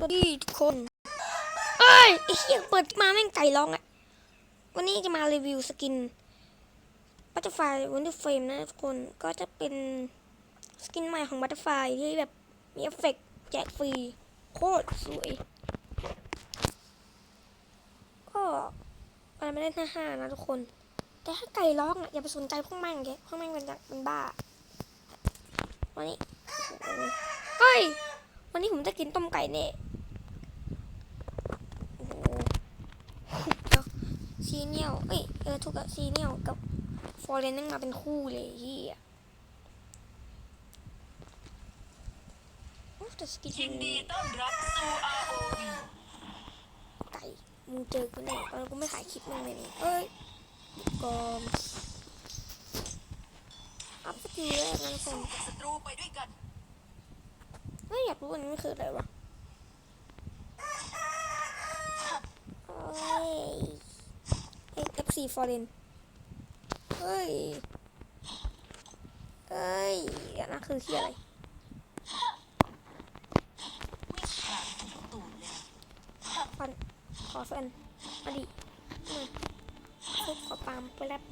สวัสดีทุกคน เอ้ยไอ้เหี้ยเปิดมาแม่งใจร้องอะวันนี้จะมารีวิวสกินบัตเตอร์ไฟวันเดอร์เฟรมนะทุกคนก็จะเป็นสกินใหม่ของบัตเตอร์ไฟที่แบบมีเอฟเฟกต์แจกฟรี โคตรสวย ก็มันไม่ได้หน้าห้านะทุกคน แต่ถ้าไก่ร้องอะอย่าไปสนใจพวกแม่งแกพวกแม่งเป็นจากเป็นบ้า วันนี้โอ้โหเฮ้ยวันนี้ผมจะกินต้มไก่แน่โอ้โหเดี๋ยว ซีเนียลเอ้ยเออถูกกับซีเนียลกับฟอร์เรนนั่งมาเป็นคู่เลยเฮียโอ้แต่สกินยินดีต้อนรับสู่ ROV ไก่มึงเจอกูแน่ตอนกูไม่ถ่ายคลิปมึงเลยนี่เอ้ยกอมอัพสกิลแรกนะทุกคนศัตรูไปด้วยกันเฮ้ยอยากรู้อันนี้มันคืออะไรวะเฮ้ย เอ็กเอฟอร์เรนเฮ้ย เฮ้ยนนั้นคือที่อะไรวิ่งผ่านทุกตูดเฟันขอฟันมาดิมาทุบขอปามไปแล้ว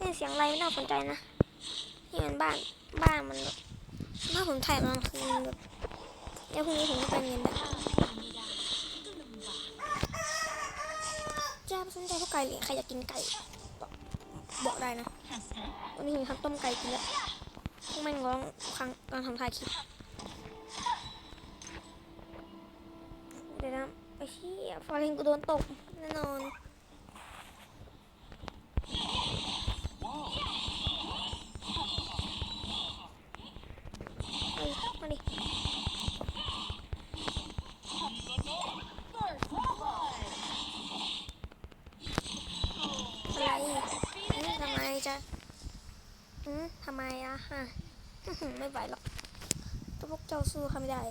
นี่เสียงอะไรไม่น่าสนใจนะนี่มันบ้านบ้านมันแบบบ้านผมถ่ายมันคือแบบแล้วพรุ่งนี้ผมก็ไปเงินแบบ จ้าสนใจพวกไก่เลือใครอยากกินไก่บอกได้นะวันนี้ผมทำต้มไก่กินแล้วพวกแม่งร้องครั้งตอนทำถ่ายคลิปเดี๋ยวนะไอ้เชี่ยฟอร์เรนกูโดนตกแน่นอนเอ้ยมาดิอะไรอืมทำไมจะอืมทำไมอะฮะอื้อหือไม่ไหวหรอกตัวพวกเจ้า สู้เขาไม่ได้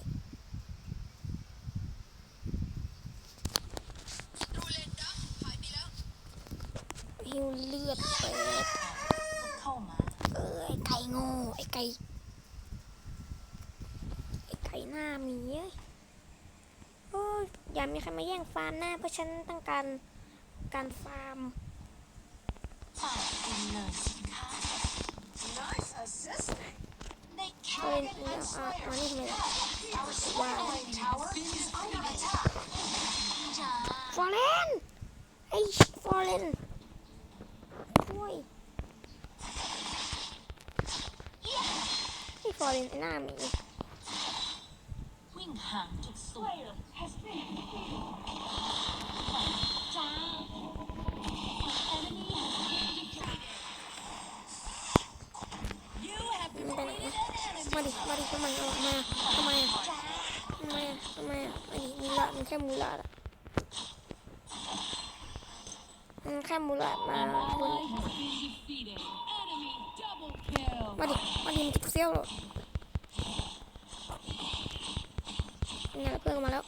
หิวเลือดเป็ดเข้ามาเออไอไก่โง่ไอไก่ไอไก่หน้าหมีเอ้ยโอ้ยอย่ามีใครมาแย่งฟาร์มหน้าเพราะฉันต้องการการฟาร์มฝ่ายคุณ เลยสิคะ Nice assisting ได้แค่เล่นเนี่ยอะอันนี้ทำไมล่ะว้าว Tower is under attack จ้าฟอร์เรนไอฟอร์เรนโอ้ยไอฟอร์เรนไอหน้าหมีวิ่งห่างทุกสูตร มาดิ มาดิทำไมเอามาทำไมอะทำไมอะทำไมอะไอ้มูลาดมันแค่มูลาดอะมันแค่มูลาดมาคุณมาดิ มาดิมันจะเซี่ยวหรอเนี่ยเพื่อนมาแล้ว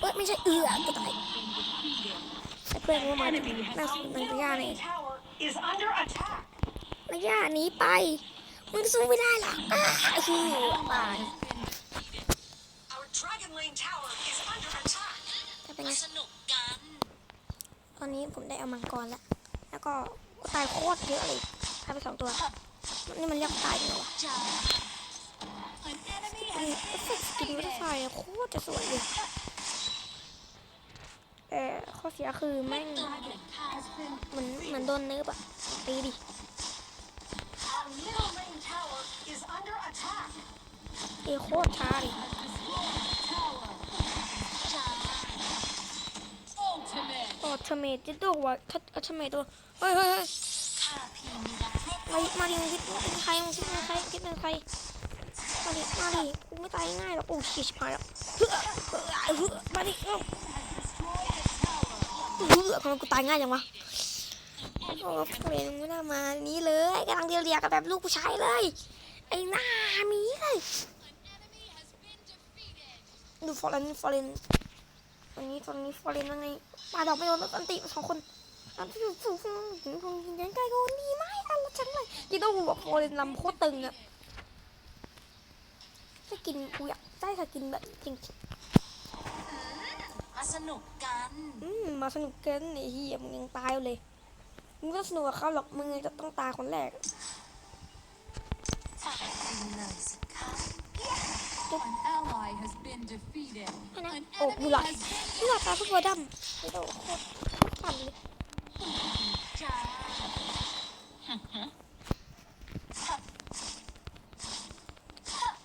เอ้ยไม่ใช่เอือก็ตายแต่เพื่อนมาจากนั่งนั่งตะย่าเนี่ย Tower is under attack ระยะหนีไป มึงสู้ไม่ได้หรอกอ้าคือตาย Our Dragon Lane Tower is under attack จะเป็นไงสนุกกันตอนนี้ผมได้เอามังกรแล้ว แล้วก็ตายโคตรเยอะเลยตายไปสองตัว นี่มันเรียกตายยังไงวะจ้า An enemy อันนี้เอฟเฟกต์สกินไม่ได้ใส่โคตรจะสวยเลยแต่ข้อเสียคือแม่ง has been เหมือนเหมือนโดนเนิร์ฟอะตีดิ เอโคตรช้าดิจ้า Ultimate โอ้ทเมตจะตัววะทัทเมตตัวเฮ้ยเฮ้ยเฮ้ยข้าเพียงได้มาดิมาดิมึงคิดเป็นใครมึงคิดเป็นใครคิดเป็นใครมาดิมาดิกูไม่ตายง่ายหรอกโอ้ชิบหายแล้วเฮ้อเฮ้อเฮ้อมาดิเอ้าเฮ้อทำไมกูตายง่ายจังวะโอ้เฟรนไม่น่ามานี้เลยกำลังเดียวเรียกับแบบลูกผู้ชายเลย ไอ้หน้ามีเลยดูฟอร์เรนฟอร์เรนอันนี้ตอนนี้ฟอร์เรนว่าไงปาดอกไม่โดนแล้วอันติสองคนอันที่อยู่สูงถึงตรงยิงใกล้ๆก็ดีไหมอันละฉันเลยที่ต้องบอกฟอร์เรนลำโคตรตึงอะกินกูอยากได้สกินแบบจริงมาสนุกกันๆอืมมาสนุกเกินไอ้เหี้ยมึงยังตายอยู่เลยมึงก็สนุกกับเขาหรอกมึงจะต้องตายคนแรก ฝากไปเลยสิคะ An ally has been defeated. อันนั้น An โอ้ enemy กูหลับ has been กูหลับตาทุกตัวดำไม่ต้องโคตรปั่นเลยจ้า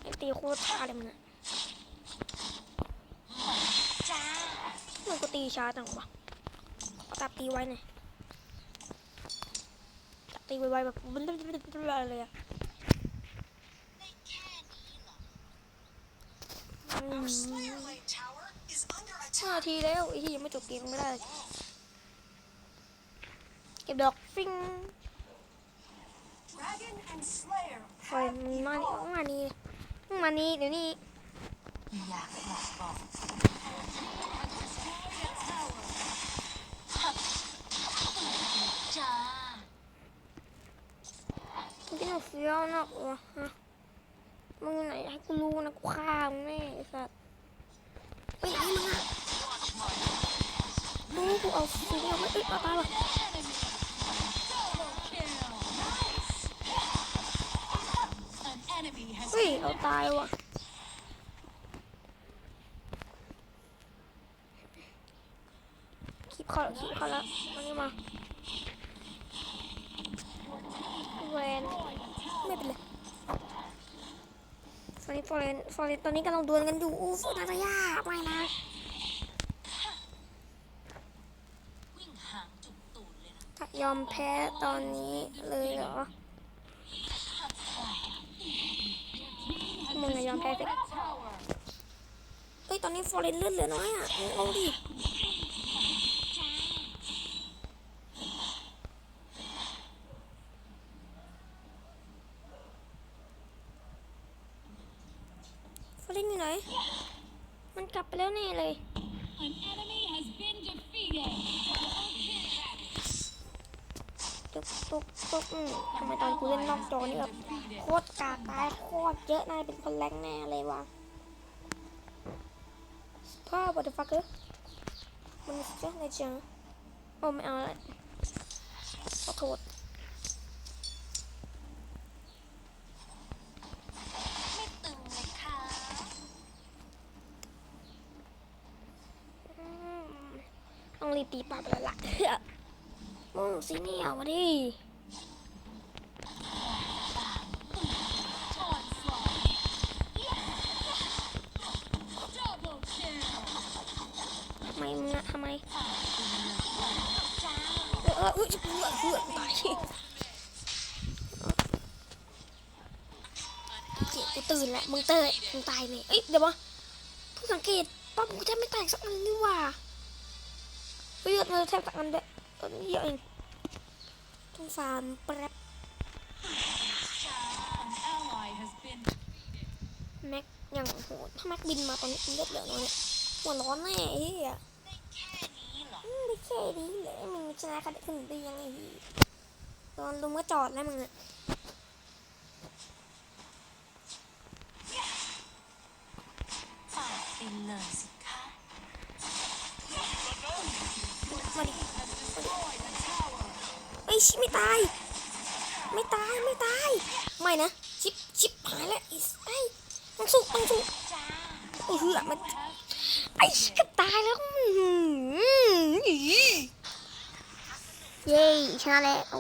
ไอ้ตีโคตรช้าเลยมันอะจ้ามันก็ตีช้าจังวะเอาตับตีไว้หน่อยตับตีไวๆแบบเลยอะ ได้แค่นี้เหรอ อืม Slayer Lane Tower is under ห้า attack. ทีแล้วไอ้ที่ยังไม่จบเกมไม่ได้เลยเก็บดอกฟิง Dragon and Slayer ไฟมันมานี่มานี่มานี่เดี๋ยวนี้อยากบอกบอกจ้ามึงกินเฟี้ยวนักวะฮะ มึงไหนให้กูรู้นะกูฆ่ามึงแน่สัตว์ไปไหนมึงอะดูกูเอาฟิงเอาไม่เอ้ยเอาตายว่ะเฮ้ยเอาตายว่ะคีบเขาคีบเขาแล้วมานี่มาแวนไม่เป็นไร ฟอร์เรนฟอร์เรนตอนนี้กำลังดวลกันอยู่อู้ฟูนาตายาไม่นะวิ่งหากตูดเลยนะยอมแพ้ตอนนี้เลยเหรอมึงยอมแพ้ไปเฮ้ย ตอนนี้ฟอร์เรนเลือดเหลือน้อยอะเอาดิฟอร์ เรนอยู่ไหน มันกลับไปแล้วแน่เลย An enemy has been defeated. ตุ๊กตุ๊กตุ๊กอืมทำไมตอนกูเล่นนอกจอนี่แบบโคตรกากตายโคตรเยอะน่าจะเป็นคนแรงแน่เลยวะพ่อ what the fuck มันเจ๊ในจังโอ้ไม่เอาละขอโทษ ไม่ตึงเลยค่ะ อืม ตีปาไปแล้วล่ะมึงสิเนี่ยมาดิทำไมมึงอะทำไมเออเอออุ้ยเออเออตายเจ๊กูตื่นแล้วมึงเตยมึงตายเลยเอ้ยเดี๋ยววะเพิ่งสังเกตปั๊บกูแทบไม่แตกสักอันนี่ว่า เฮ้ยเลือดมันแทบสักอันเดียวเออเยอะเองต้องฟาร์มแป๊บแม็กอย่างโหดถ้าแม็กบินมาตอนนี้เลือดเหลือน้อยเนี่ยหัวร้อนแน่ไอ้เหี้ยแค่นี้เหรอไม่แค่นี้เลยมึงชนะกันได้ขึ้นได้ยังไงตอนลุงก็จอดแล้วมึงอะ ฝากไปเลยสิคะ มาดิเอ้ย ชิไม่ตาย ไม่ตายไม่ตาย ไม่นะ ชิปชิปหายแล้วไอ้ไอ้ต้องสู้ต้องสู้จ้าเออมันไอ้ชิบตายแล้วเย้ชนะแล้ว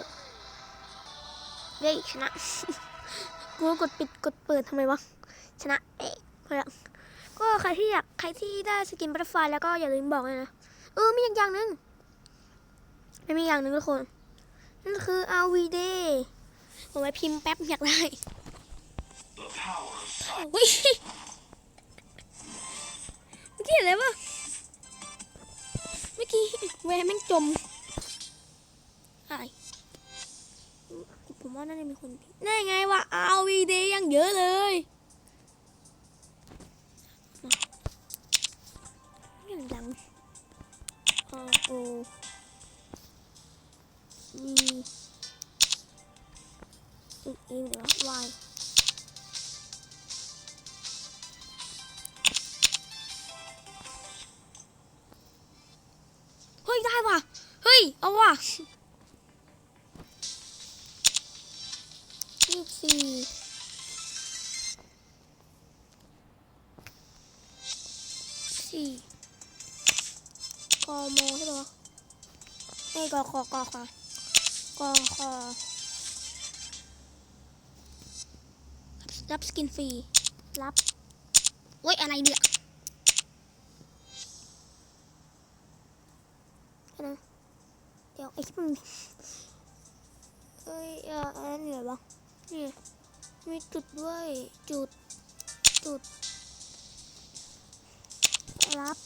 เย้ชนะกูกดปิดกดเปิดทำไมวะชนะเอ๊ะพอละก็ใครที่อยากใครที่ได้สกินบัตเตอร์ไฟแล้วก็อย่าลืมบอกเลยนะเออมีอีกอย่างหนึ่งไม่มีอย่างหนึ่งทุกคน นั่นคือ RVD ผมไปพิมพ์แป๊บอยากได้เฮ้ยเมื่อกี้อะไรวะเมื่อกี้แวร์แม่งจมอะไรผมว่าน่าจะมีคนพิมพ์ได้ไงวะ RVD ยังเยอะเลยอย่างดัง e e e หรือ y เฮ้ย ได้ว่ะ เฮ้ย เอาว่ะยี่สี่สี่กอโมใช่ไหมเอ้ยกอคอกอคอ กครับรับสกินฟรี รับ โอ้ย อะไรเนี่ยเดี๋ยวนะเดี๋ยวไอ้ที่มันเอ้ยเอออันนั้นเหรอวะนี่มีจุดด้วย จุด จุด รับ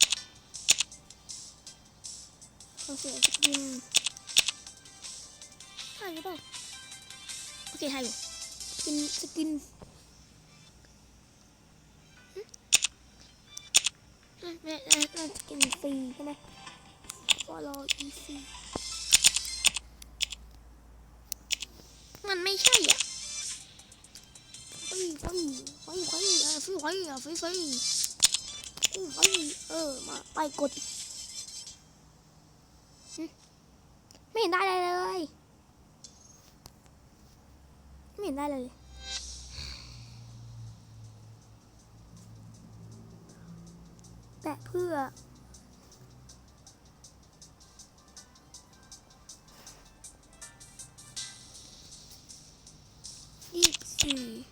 เอาเสียสกิน ช่หรือเปล่าโอเคไทยอยู่สกินสกินหึอะไม่ไม่ไม่สกินฟรีใช่ไหมฟอลโล่อีซีมันไม่ใช่อะฟรีฟรีฟรีฟรีเออฟรีฟรีอะฟรีฟรีฟรีเออมาไปกดไม่เห็นได้เลย ไม่เห็นได้เลย แปะเพื่อ ยี่สิ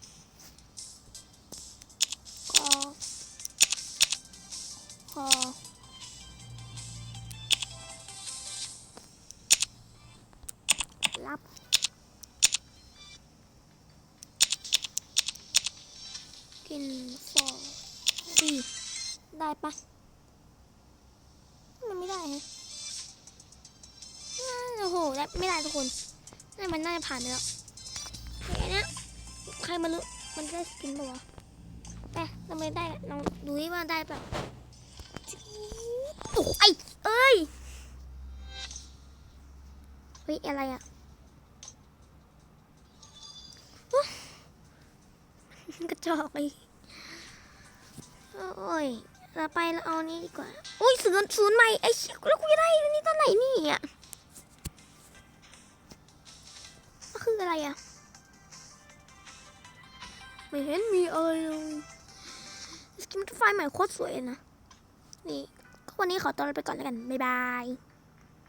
ไม่ได้ทุกคนน่ามันน่าจะผ่านไปแล้วแค่เนี้ยใครมารู้มันได้สกินปะวะแต่ทำไมได้ลองดูดิว่าได้ปะโอ้ไอเอ้ยเฮ้ยอะไรอะกระจอกไอโอ้ยเราไปเราเอานี้ดีกว่า อุ้ยศูนย์ศูนย์ใหม่ไอ้เชี่ยแล้วกูจะได้อันนี่ตอนไหนนี่อะ คืออะไรอะไม่เห็นมีอะไรเลยสกิมไฟใหม่โคตรสวยนะ นี่ก็วันนี้ขอตัวไปก่อนแล้วกัน บ๊ายบาย